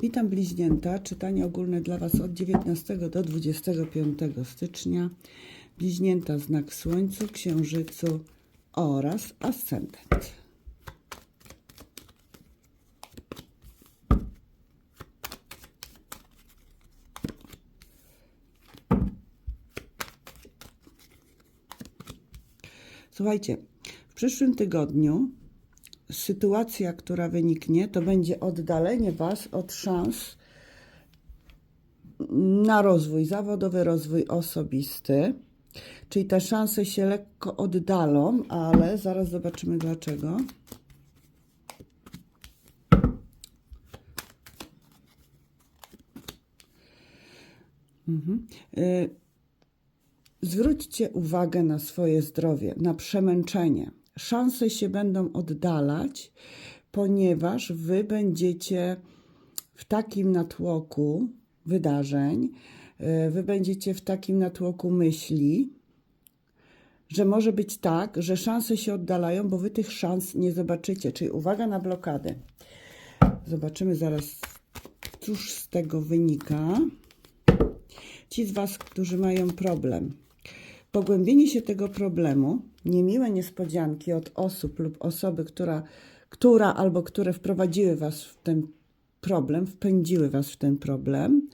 Witam bliźnięta. Czytanie ogólne dla Was od 19 do 25 stycznia. Bliźnięta znak Słońcu, Księżycu oraz Ascendent. Słuchajcie, w przyszłym tygodniu sytuacja, która wyniknie, to będzie oddalenie Was od szans na rozwój zawodowy, rozwój osobisty. Czyli te szanse się lekko oddalą, ale zaraz zobaczymy dlaczego. Mhm. Y, Zwróćcie uwagę na swoje zdrowie, na przemęczenie. Szanse się będą oddalać, ponieważ wy będziecie w takim natłoku wydarzeń, e, wy będziecie w takim natłoku myśli, że może być tak, że szanse się oddalają, bo wy tych szans nie zobaczycie. Czyli uwaga na blokady. Zobaczymy zaraz, cóż z tego wynika. Ci z Was, którzy mają problem, pogłębienie się tego problemu, niemiłe niespodzianki od osób lub osoby, która, która albo które wprowadziły Was w ten problem, wpędziły Was w ten problem,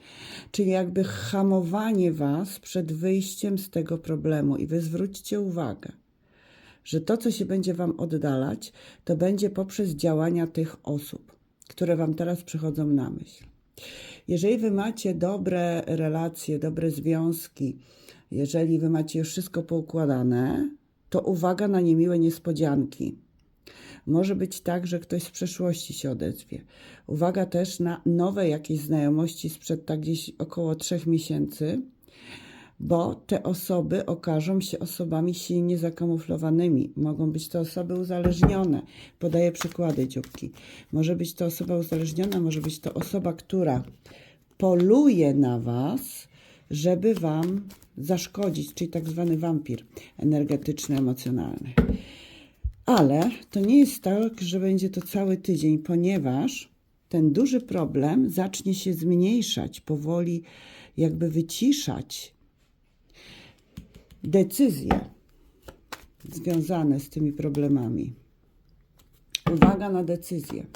czyli jakby hamowanie Was przed wyjściem z tego problemu. I Wy zwróćcie uwagę, że to, co się będzie Wam oddalać, to będzie poprzez działania tych osób, które Wam teraz przychodzą na myśl. Jeżeli wy macie dobre relacje, dobre związki, jeżeli wy macie już wszystko poukładane, to uwaga na niemiłe niespodzianki. Może być tak, że ktoś z przeszłości się odezwie. Uwaga też na nowe jakieś znajomości sprzed tak gdzieś około trzech miesięcy, bo te osoby okażą się osobami silnie zakamuflowanymi. Mogą być to osoby uzależnione. Podaję przykłady, dzióbki. Może być to osoba uzależniona, może być to osoba, która poluje na Was, żeby Wam zaszkodzić, czyli tak zwany wampir energetyczny, emocjonalny. Ale to nie jest tak, że będzie to cały tydzień, ponieważ ten duży problem zacznie się zmniejszać, powoli jakby wyciszać decyzje związane z tymi problemami. Uwaga na decyzje.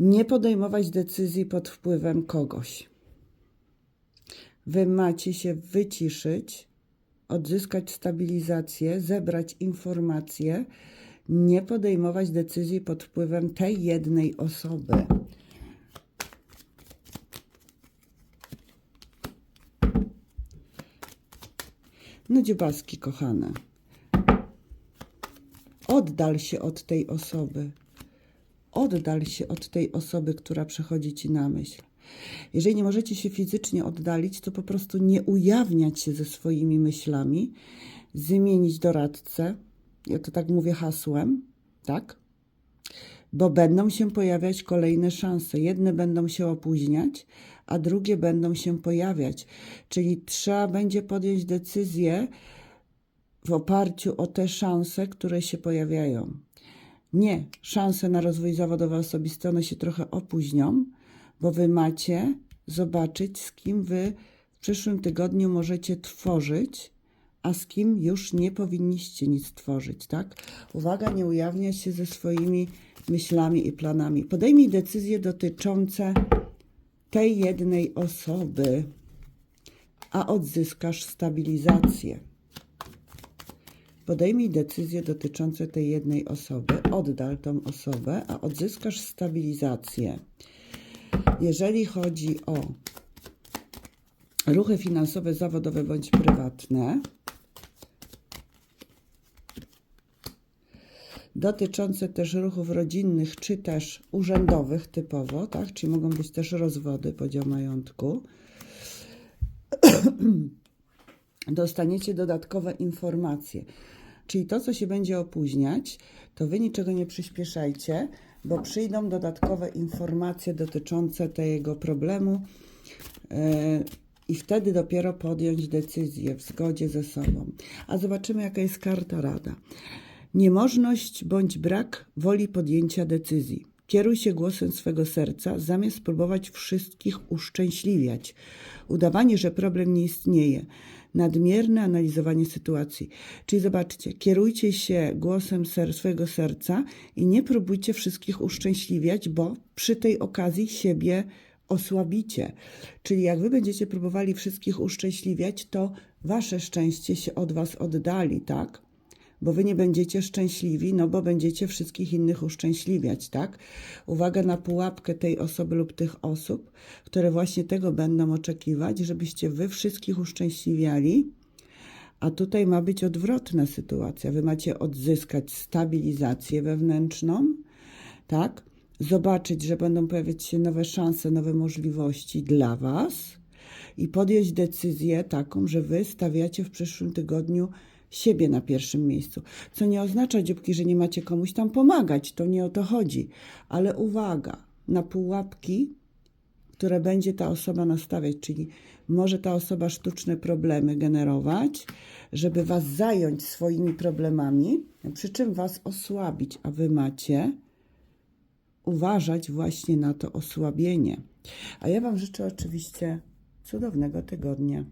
Nie podejmować decyzji pod wpływem kogoś. Wy macie się wyciszyć, odzyskać stabilizację, zebrać informacje, nie podejmować decyzji pod wpływem tej jednej osoby. No dziobaski kochane. Oddal się od tej osoby. Oddal się od tej osoby, która przychodzi ci na myśl. Jeżeli nie możecie się fizycznie oddalić, to po prostu nie ujawniać się ze swoimi myślami, zmienić doradcę. Ja to tak mówię hasłem, tak? Bo będą się pojawiać kolejne szanse. Jedne będą się opóźniać, a drugie będą się pojawiać. Czyli trzeba będzie podjąć decyzję w oparciu o te szanse, które się pojawiają. Nie, szanse na rozwój zawodowy osobisty, one się trochę opóźnią, bo wy macie zobaczyć, z kim wy w przyszłym tygodniu możecie tworzyć, a z kim już nie powinniście nic tworzyć, tak? Uwaga, nie ujawnia się ze swoimi myślami i planami. Podejmij decyzje dotyczące tej jednej osoby, a odzyskasz stabilizację. Podejmij decyzje dotyczące tej jednej osoby, oddal tą osobę, a odzyskasz stabilizację. Jeżeli chodzi o ruchy finansowe, zawodowe bądź prywatne, dotyczące też ruchów rodzinnych czy też urzędowych typowo, tak? Czyli mogą być też rozwody, podział majątku. Dostaniecie dodatkowe informacje. Czyli to, co się będzie opóźniać, to wy niczego nie przyspieszajcie, bo przyjdą dodatkowe informacje dotyczące tego problemu yy, i wtedy dopiero podjąć decyzję w zgodzie ze sobą. A zobaczymy, jaka jest karta rada. Niemożność bądź brak woli podjęcia decyzji. Kieruj się głosem swego serca, zamiast próbować wszystkich uszczęśliwiać. Udawanie, że problem nie istnieje. Nadmierne analizowanie sytuacji. Czyli zobaczcie, kierujcie się głosem ser, swojego serca i nie próbujcie wszystkich uszczęśliwiać, bo przy tej okazji siebie osłabicie. Czyli jak wy będziecie próbowali wszystkich uszczęśliwiać, to wasze szczęście się od was oddali, tak? Bo wy nie będziecie szczęśliwi, no bo będziecie wszystkich innych uszczęśliwiać, tak? Uwaga na pułapkę tej osoby lub tych osób, które właśnie tego będą oczekiwać, żebyście wy wszystkich uszczęśliwiali, a tutaj ma być odwrotna sytuacja. Wy macie odzyskać stabilizację wewnętrzną, tak? Zobaczyć, że będą pojawiać się nowe szanse, nowe możliwości dla Was i podjąć decyzję taką, że Wy stawiacie w przyszłym tygodniu siebie na pierwszym miejscu. Co nie oznacza, dzióbki, że nie macie komuś tam pomagać, to nie o to chodzi. Ale uwaga na pułapki, które będzie ta osoba nastawiać, czyli może ta osoba sztuczne problemy generować, żeby was zająć swoimi problemami, przy czym was osłabić, a wy macie uważać właśnie na to osłabienie. A ja wam życzę oczywiście cudownego tygodnia.